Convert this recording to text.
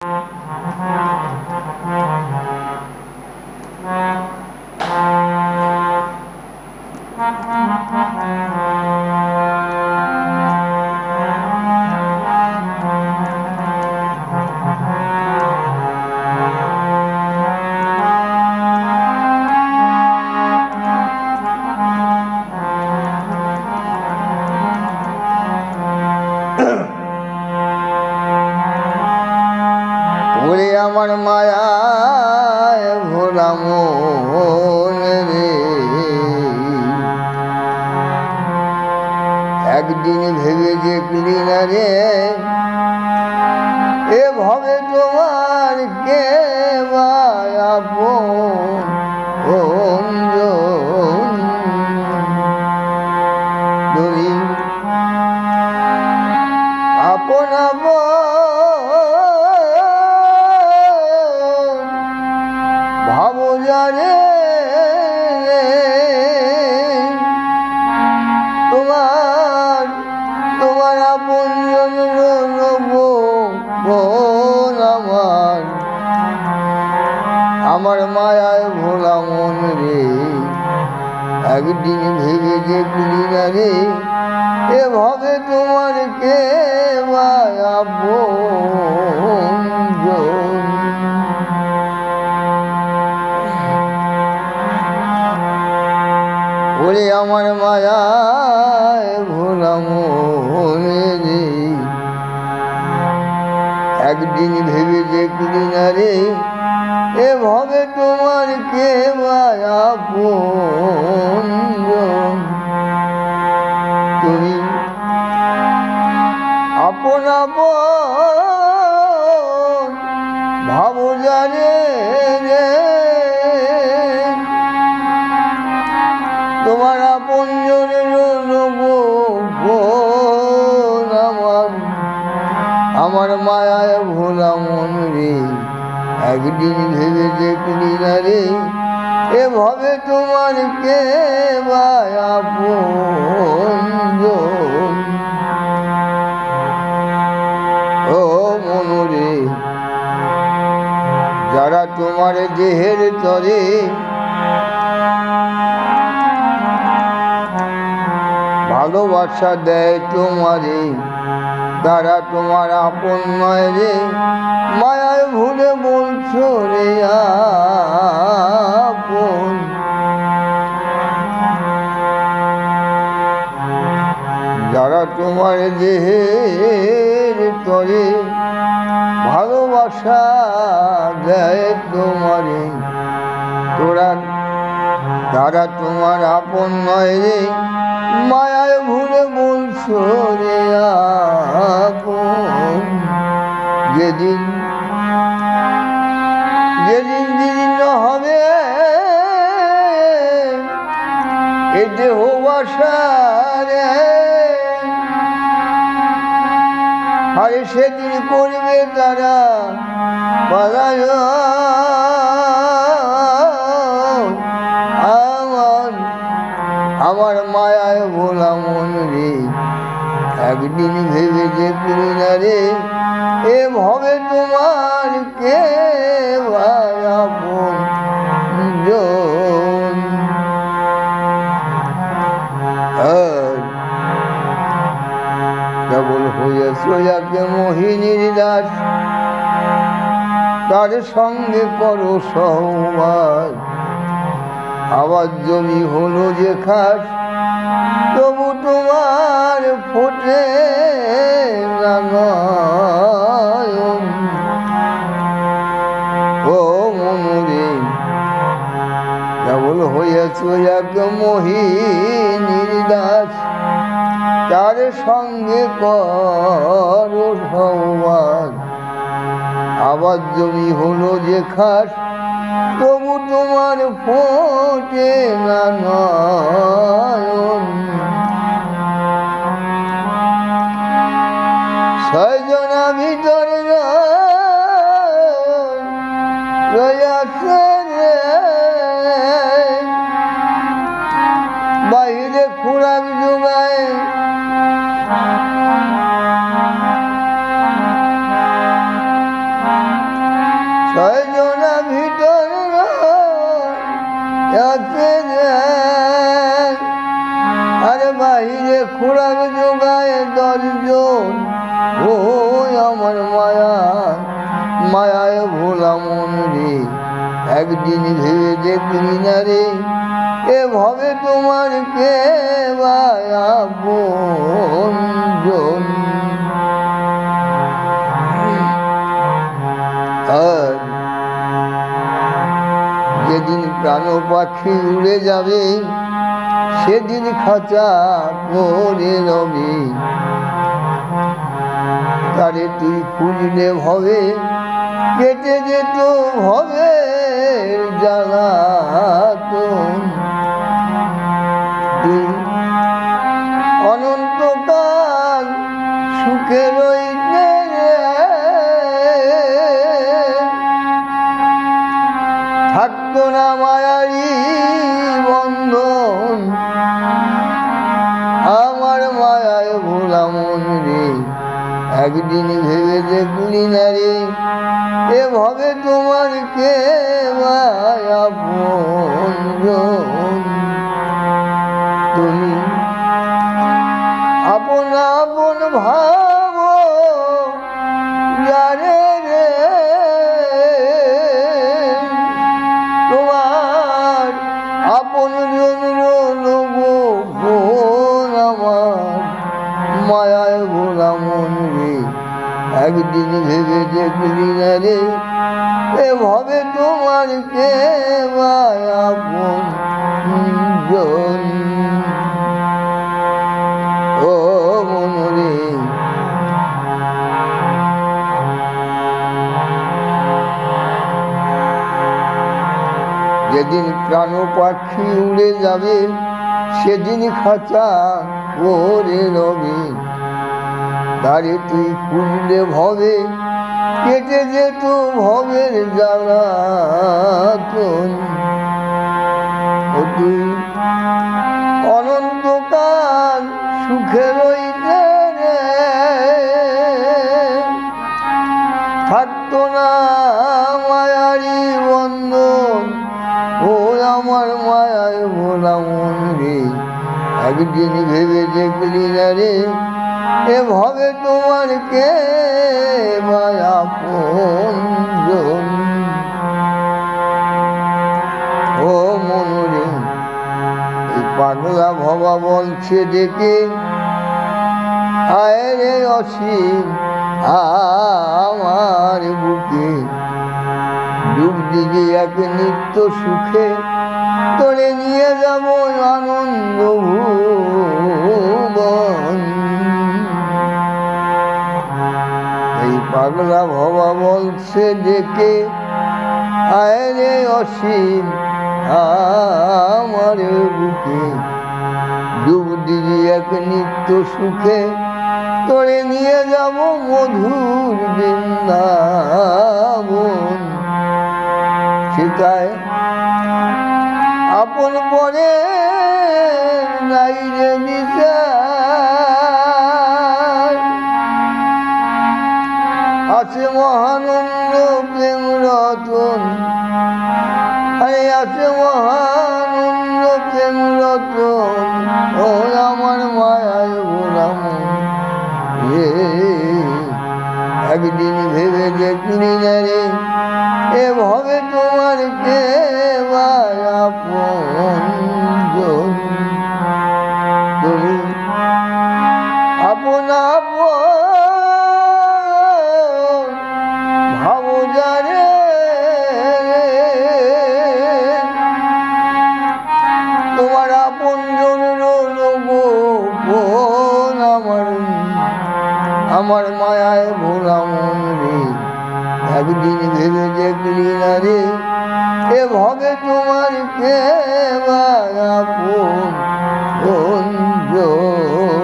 ওরে একদিন একদিন ভেবে দেখলি না রে এভাবে তোমার কে মায়া বোন ওরে আমার মায়ায় ভোলাম একদিন ভেবে দেখলি না রে এভাবে তোমার কে মায়া তুমি আপন আপন ভাবো জানে রে। তোমার আপন জনে আমার মায়ায় ভোলা রে একদিন ভেবে দেখলি না রে, এভাবে তোমার কে ও মনুরে, যারা তোমার দেহের তরে, ভালোবাসা দেয় তোমারে, তারা তোমার আপন নয় রে মায়ায় ভুলে দেহের তরে ভালোবাসা দেয় তোমারে। তোরা তারা তোমার আপন নয় রে, মায়ায় ভুলে বলছো রে যেদিন যেদিন দিন হবে এ দেহ বাসা রে আরে সেদিন করবে তারা। পালায় আমার আমার মায়ায় ভোলা মন রে, একদিন ভেবে দেখলি না রে, এ ভবে তোমার তার সঙ্গে করো সহবাস আবার জমি হলো যে খাস, তবু তোমার ফোটে। ও মনুরে, কেবল হয়েছ এক মোহিনীর দাস তার সঙ্গে কর সংবাদ আবার জমি হলো যে খাস তবু তোমার ফোটে না নয়ন মায়ায় ভোলা মন রে, একদিন ভেবে দেখলি না রে। এ তোমার কে আর যেদিন প্রাণ পাখি উড়ে যাবে, সেদিন খাঁচা করে রবি তারে তুই খুঁজলে ভবে কেটে যেত জ্বালা তুই অনন্তকাল সুখে রইতে রে। থাকতো না মায়ারি বন্ধন, আমার মায়ায় ভোলা মন রে একদিন ভেবে দেখলি না এভাবে তোমার কে মায়া তুমি ভাবে তোমার কে মায়া ও মন যেদিন প্রাণ পাখি উড়ে যাবে, সেদিন খাঁচা ওরে রবে তারে তুই খুঁজলে ভবে কেটে যেত ভবের তুই অনন্তকাল সুখে কে মায়া পঞ্জন? ও মন রে এই পাগলা ভবা বলছে ডেকে, আয় রে অসীম, আমার বুকে। ডুব দিকে এক নিত্য সুখে তোরে নিয়ে যাব আনন্দ পাগলা ভবা বলছে ডেকে আয় রে অসীম আমার বুকে। ডুব দিদি এক নিত্য সুখে, তোরে নিয়ে যাব মধুর বৃন্দাবন। সীতায় আপন পরে নাই রে ভবে তোমার কে পঞ্জন